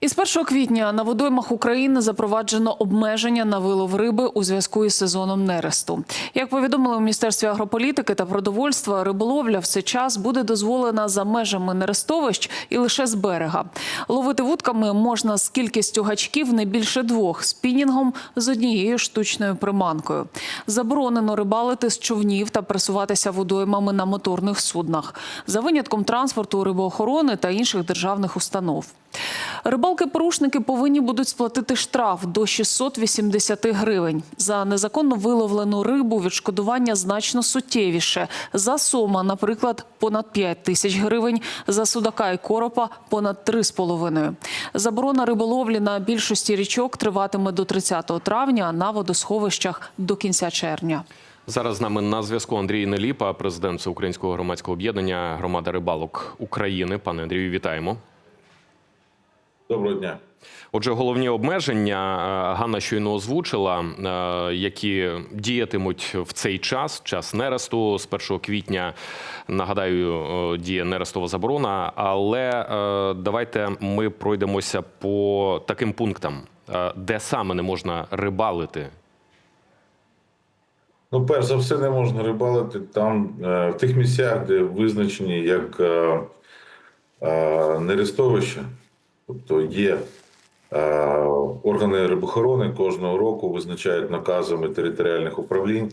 Із 1 квітня на водоймах України запроваджено обмеження на вилов риби у зв'язку із сезоном нересту. Як повідомили у міністерстві агрополітики та продовольства, риболовля в цей час буде дозволена за межами нерестовищ і лише з берега. Ловити вудками можна з кількістю гачків не більше двох спінінгом з однією штучною приманкою. Заборонено рибалити з човнів та пересуватися водоймами на моторних суднах за винятком транспорту, рибоохорони та інших державних установ. Рибалки-порушники повинні будуть сплатити штраф до 680 гривень. За незаконно виловлену рибу відшкодування значно суттєвіше. За сома, наприклад, понад 5 тисяч гривень, за судака і коропа – понад 3,5. Заборона риболовлі на більшості річок триватиме до 30 травня, а на водосховищах – до кінця червня. Зараз з нами на зв'язку Андрій Неліпа, президент Всеукраїнського громадського об'єднання Громада рибалок України. Пане Андрію, вітаємо. Доброго дня. Отже, головні обмеження е, Ганна щойно озвучила, е, які діятимуть в цей час, час нересту з 1 квітня. Нагадаю, е, діє нерестова заборона. Але давайте ми пройдемося по таким пунктам, де саме не можна рибалити. Ну, перш за все, не можна рибалити там, в тих місцях, де визначені як е, е, нерестовища, тобто є е, органи рибохорони кожного року визначають наказами територіальних управлінь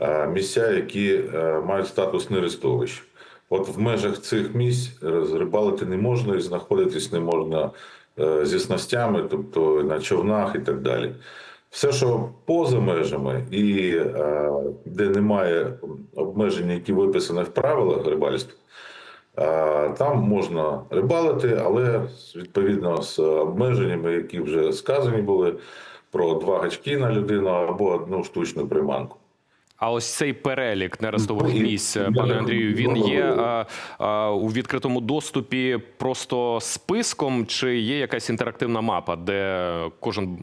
е, місця, які е, мають статус нерестовищ. От в межах цих місць рибалити не можна і знаходитись не можна зі снастями, тобто на човнах і так далі. Все, що поза межами, і де немає обмежень, які виписані в правилах рибальства, там можна рибалити, але відповідно з обмеженнями, які вже сказані були, про два гачки на людину або одну штучну приманку. А ось цей перелік нерестових Ну, місць, пане Андрію, він є а, а, у відкритому доступі просто списком, чи є якась інтерактивна мапа, де кожен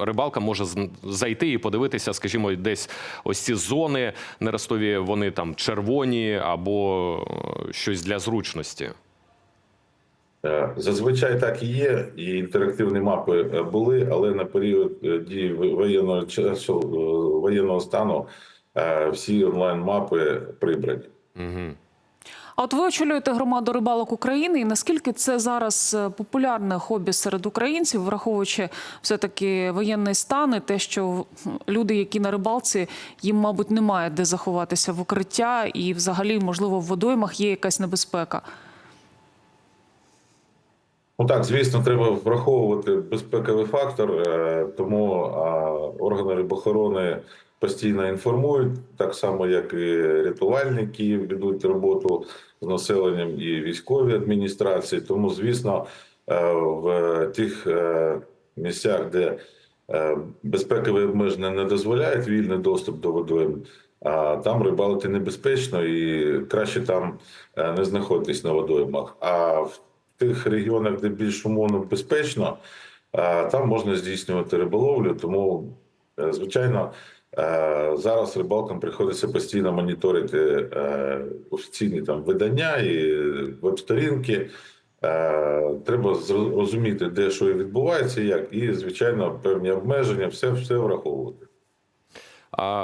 рибалка може зайти і подивитися, скажімо, десь ось ці зони нерестові, вони там червоні або е, щось для зручності. Е, Зазвичай так і є, і інтерактивні мапи е, були, але на період е, дії воєнного часу е, воєнного стану е, всі онлайн-мапи прибрані. Угу. А от ви очолюєте громаду рибалок України. І наскільки це зараз е, популярне хобі серед українців, враховуючи все таки воєнний стан і те, що люди, які на рибалці, їм, мабуть, немає де заховатися в укриття, і взагалі, можливо, в водоймах є якась небезпека. Ну так, звісно, треба враховувати безпековий фактор, е, тому органи рибохорони постійно інформують, так само як і рятувальники ведуть роботу з населенням і військові адміністрації. Тому, звісно, е, в тих е, місцях, де безпекові обмеження не дозволяють вільний доступ до водойм, а там рибалити небезпечно і краще там не знаходитись на водоймах. А в тих регіонах, де більш умовно безпечно, е, там можна здійснювати риболовлю. Тому, е, звичайно, е, зараз рибалкам приходиться постійно моніторити офіційні там видання і веб-сторінки. Треба розуміти, де що відбувається, як, і, звичайно, певні обмеження, все, все враховувати.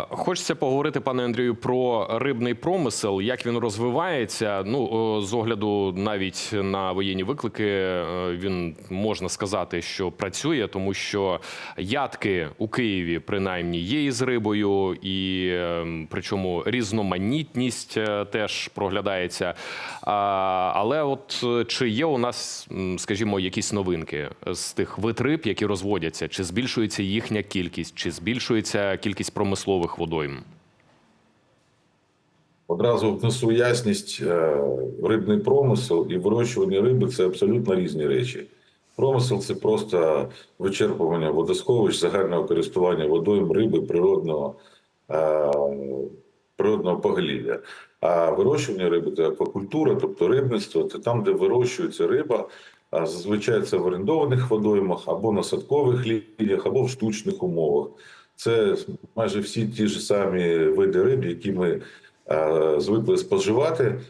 Хочеться поговорити, пане Андрію, про рибний промисел, як він розвивається. Ну з огляду навіть на воєнні виклики, е, він можна сказати, що працює, тому що ядки у Києві принаймні є із рибою, і е, причому різноманітність е, теж проглядається. Але от е, чи є у нас, скажімо, якісь новинки з тих вид риб, які розводяться? Чи збільшується їхня кількість, чи збільшується кількість промислових водойм? Одразу внесу ясність, е, рибний промисел і вирощування риби це абсолютно різні речі. Промисел це просто вичерпування водосховищ, загального користування водойм риби природного, е, природного поголів'я. А вирощування риби це аквакультура, тобто рибництво, це там, де вирощується риба. Зазвичай це в орендованих водоймах або на садкових лініях, або в штучних умовах. Це майже всі ті ж самі види риб, які ми е, звикли споживати,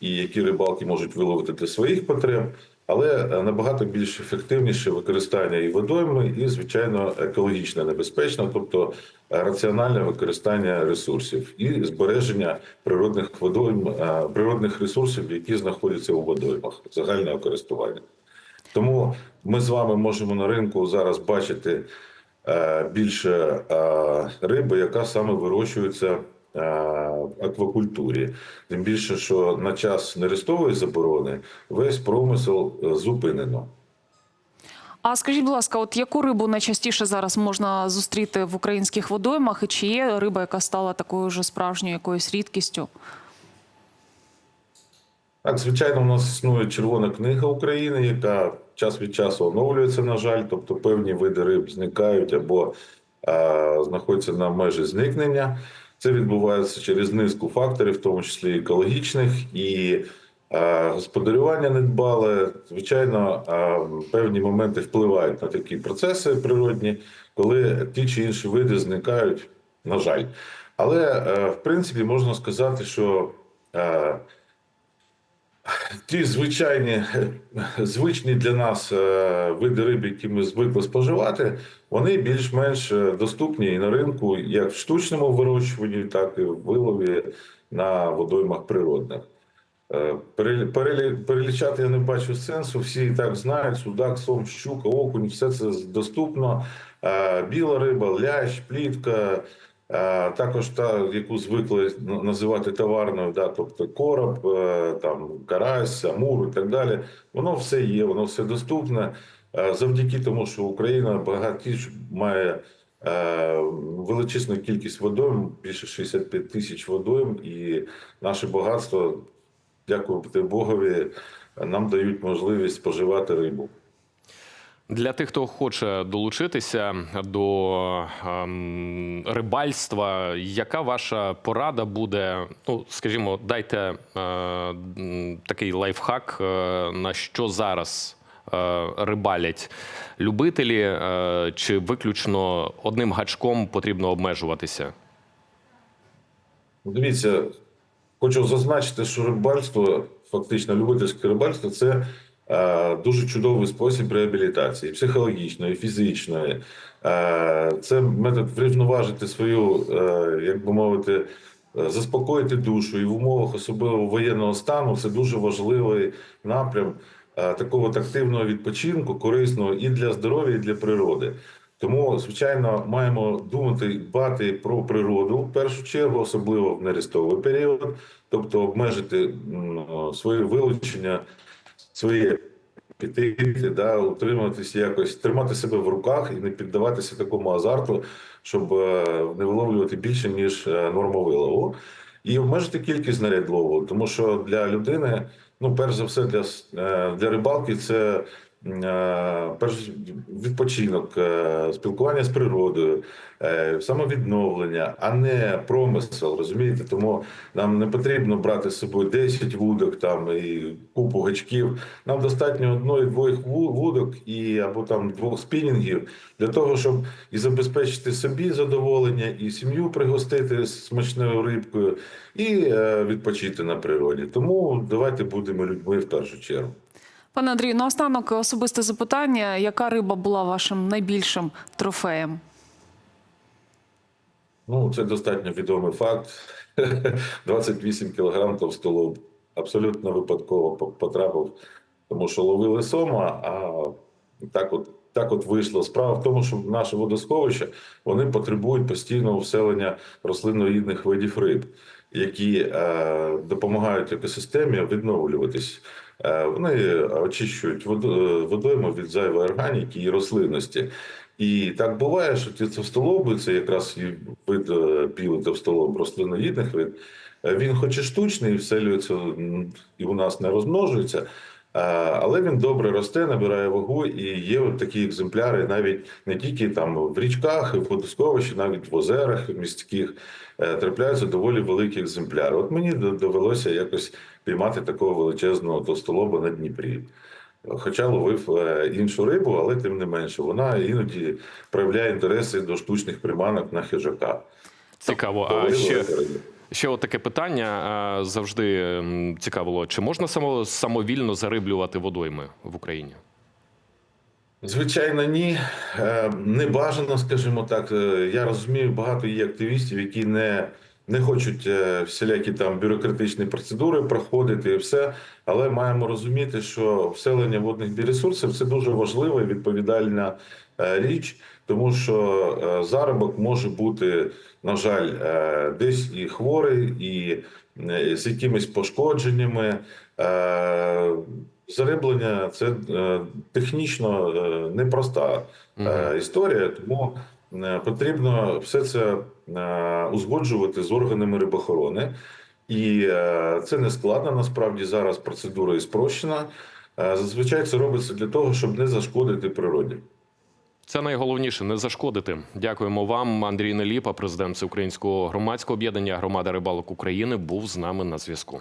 і які рибалки можуть виловити для своїх потреб. але е, набагато більш ефективніше використання і водойми, і звичайно екологічно небезпечно, тобто е, раціональне використання ресурсів і збереження природних водойм, природних ресурсів, які знаходяться у водоймах загального користування. Тому ми з вами можемо на ринку зараз бачити більше е, риби, яка саме вирощується е, в аквакультурі. Тим більше, що на час нерестової заборони весь промисел е, зупинено. А скажіть, будь ласка, от яку рибу найчастіше зараз можна зустріти в українських водоймах, і чи є риба, яка стала такою вже справжньою якоюсь рідкістю? Так, звичайно, у нас існує червона книга України, яка час від часу оновлюється, на жаль, тобто певні види риб зникають або е, знаходяться на межі зникнення. Це відбувається через низку факторів, в тому числі екологічних і е, господарювання недбале. Звичайно, е, певні моменти впливають на такі процеси природні, коли ті чи інші види зникають, на жаль. Але е, в принципі можна сказати, що е, ті звичайні, звичні для нас е, види риб, які ми звикли споживати, вони більш-менш е, доступні і на ринку, як в штучному вирощуванні, так і в вилові на водоймах природних. Е, перелі- перелі- Перелічати я не бачу сенсу. Всі і так знають: судак, сом, щука, окунь, все це доступно. Біла риба, лящ, плітка, також та, яку звикли називати товарною, да, тобто короб, е, там, карась, амур і так далі. Воно все є, воно все доступне. Е, Завдяки тому, що Україна багатіш має е, величезну кількість водойм, більше 65 тисяч водойм, і наше багатство дякувати Богові, нам дають можливість споживати рибу. Для тих, хто хоче долучитися до ем, рибальства, яка ваша порада буде? Ну, скажімо, дайте е, такий лайфхак, е, на що зараз е, рибалять любителі, е, чи виключно одним гачком потрібно обмежуватися? Дивіться, хочу зазначити, що рибальство, фактично любительське рибальство, це дуже чудовий спосіб реабілітації, психологічної, фізичної. Е, це метод врівноважити свою, е, як би мовити, е, заспокоїти душу і в умовах особливо воєнного стану це дуже важливий напрям е, такого активного відпочинку, корисного і для здоров'я, і для природи. Тому, звичайно, маємо думати дбати про природу в першу чергу, особливо в нерестовий період, тобто обмежити своє вилучення, свої піти, да, утримуватися якось, тримати себе в руках і не піддаватися такому азарту, щоб е, не виловлювати більше ніж е, норма вилову. І обмежити кількість наряд лову, тому що для людини, ну перш за все, для, е, для рибалки це відпочинок, е, спілкування з природою, е, самовідновлення, а не промисел. Розумієте? Тому нам не потрібно брати з собою 10 вудок там і купу гачків. Нам достатньо одної двох вудок і або там двох спінінгів для того, щоб і забезпечити собі задоволення, і сім'ю пригостити смачною рибкою, і е, відпочити на природі. Тому давайте будемо людьми в першу чергу. Пане Андрію, наостанок особисте запитання: яка риба була вашим найбільшим трофеєм? Ну, це достатньо відомий факт. 28 кілограм товстолоб. Абсолютно випадково потрапив, тому що ловили сома, а так от, так от вийшло. Справа в тому, що наше водосховище вони потребують постійного вселення рослинноїдних видів риб, які е, допомагають екосистемі відновлюватись. Е, вони очищують водойми водойму від зайвої органіки і рослинності. І так буває, що ті товстолоби, це якраз вид е, білий товстолоб рослиноїдних вид, е, він хоч і штучний, вселюється і у нас не розмножується, е, але він добре росте, набирає вагу, і є от такі екземпляри навіть не тільки там в річках, і в водосховищі, навіть в озерах міських е, трапляються доволі великі екземпляри. От мені довелося якось піймати такого величезного товстолоба на Дніпрі. Хоча ловив е, іншу рибу, але тим не менше, вона іноді проявляє інтереси до штучних приманок на хижака. Цікаво. А ще. Ще от таке питання е, завжди цікавило: чи можна само, самовільно зариблювати водойми в Україні? Звичайно, ні. Е, Не бажано, скажімо так. Е, Я розумію, багато є активістів, які не, не хочуть е, всілякі там бюрократичні процедури проходити і все. Але маємо розуміти, що вселення водних біоресурсів це дуже важлива і відповідальна е, річ, тому що е, заробок може бути, на жаль, десь і хворий, і з якимись пошкодженнями. Зариблення це технічно непроста історія, тому потрібно все це е, узгоджувати з органами рибохорони. І е, це не складно. Насправді зараз процедура і спрощена. Е, Зазвичай це робиться для того, щоб не зашкодити природі. Це найголовніше не зашкодити. Дякуємо вам, Андрій Неліпа, президент Всеукраїнського громадського об'єднання Громада рибалок України, був з нами на зв'язку.